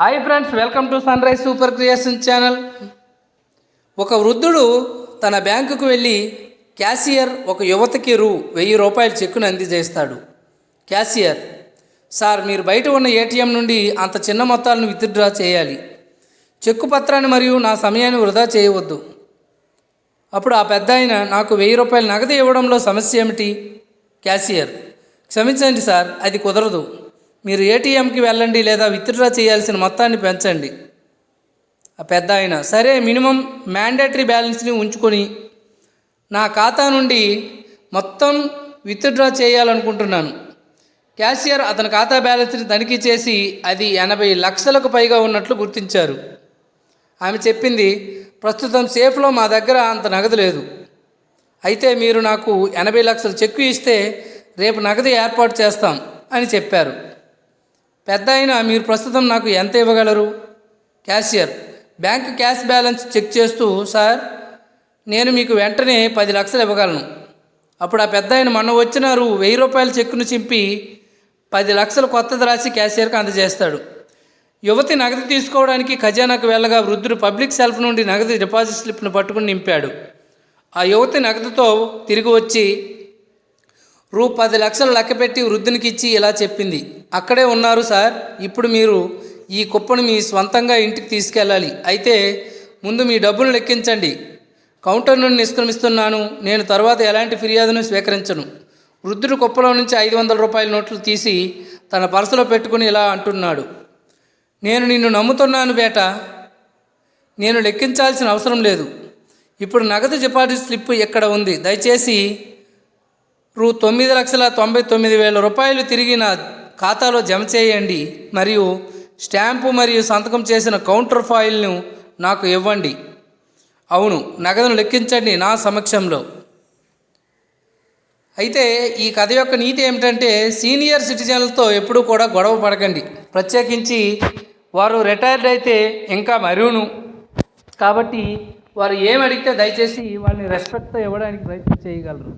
Hi friends welcome to sun rise super creation channel. ఒక వృద్ధుడు తన బ్యాంకుకు వెళ్ళి క్యాషియర్ ఒక యువతకి రూ వెయ్యి రూపాయల చెక్కును అందజేస్తాడు. క్యాషియర్ సార్ మీరు బయట ఉన్న ఏటీఎం నుండి అంత చిన్న మొత్తాలను విత్డ్రా చేయాలి. చెక్కు పత్రాన్ని మరియు నా సమయాన్ని వృధా చేయవద్దు. అప్పుడు ఆ పెద్ద ఆయన నాకు వెయ్యి రూపాయలు నగదు ఇవ్వడంలో సమస్య ఏమిటి? క్యాషియర్ క్షమించండి సార్ అది కుదరదు. మీరు ఏటీఎంకి వెళ్ళండి లేదా విత్డ్రా చేయాల్సిన మొత్తాన్ని పెంచండి. ఆ పెద్ద ఆయన సరే మినిమం మ్యాండేటరీ బ్యాలెన్స్ని ఉంచుకొని నా ఖాతా నుండి మొత్తం విత్డ్రా చేయాలనుకుంటున్నాను. క్యాషియర్ అతని ఖాతా బ్యాలెన్స్ని తనిఖీ చేసి అది ఎనభై లక్షలకు పైగా ఉన్నట్లు గుర్తించారు. ఆమె చెప్పింది ప్రస్తుతం సేఫ్లో మా దగ్గర అంత నగదు లేదు. అయితే మీరు నాకు ఎనభై లక్షల చెక్కు ఇస్తే రేపు నగదు ఏర్పాటు చేస్తాం అని చెప్పారు. పెద్ద అయినా మీరు ప్రస్తుతం నాకు ఎంత ఇవ్వగలరు? Cashier. Bank cash balance check చేస్తూ సార్ నేను మీకు వెంటనే పది లక్షలు ఇవ్వగలను. అప్పుడు ఆ పెద్ద ఆయన మొన్న వచ్చినారు వెయ్యి రూపాయల చెక్కును చింపి పది లక్షలు కొత్తది రాసి క్యాషియర్కి అందజేస్తాడు. యువతి నగదు తీసుకోవడానికి ఖజానాకు వెళ్ళగా వృద్ధుడు పబ్లిక్ సెల్ఫ్ నుండి నగదు డిపాజిట్ స్లిప్ను పట్టుకుని నింపాడు. ఆ యువతి నగదుతో తిరిగి వచ్చి రూ పది లక్షలు లెక్కపెట్టి వృద్ధునికి ఇచ్చి ఇలా చెప్పింది. అక్కడే ఉన్నారు సార్. ఇప్పుడు మీరు ఈ కుప్పను మీ స్వంతంగా ఇంటికి తీసుకెళ్ళాలి. అయితే ముందు మీ డబ్బులు లెక్కించండి. కౌంటర్ నుండి నిష్క్రమిస్తున్నాను. నేను తర్వాత ఎలాంటి ఫిర్యాదును స్వీకరించను. వృద్ధుడు కుప్పలో నుంచి ఐదు వందల రూపాయల నోట్లు తీసి తన పర్సులో పెట్టుకుని ఇలా అంటున్నాడు. నేను నిన్ను నమ్ముతున్నాను బేట. నేను లెక్కించాల్సిన అవసరం లేదు. ఇప్పుడు నగదు డిపాజిట్ స్లిప్ ఇక్కడ ఉంది? దయచేసి రూ తొమ్మిది లక్షల తొంభై తొమ్మిది వేల రూపాయలు తిరిగి నా ఖాతాలో జమ చేయండి మరియు స్టాంపు మరియు సంతకం చేసిన కౌంటర్ ఫాయిల్ను నాకు ఇవ్వండి. అవును నగదును లెక్కించండి నా సమక్షంలో. అయితే ఈ కథ యొక్క నీతి ఏమిటంటే సీనియర్ సిటిజన్లతో ఎప్పుడూ కూడా గొడవ పడకండి. ప్రత్యేకించి వారు రిటైర్డ్ అయితే ఇంకా మరువును కాబట్టి వారు ఏమి అడిగితే దయచేసి వాళ్ళని రెస్పెక్ట్తో ఇవ్వడానికి ప్రయత్నం చేయగలరు.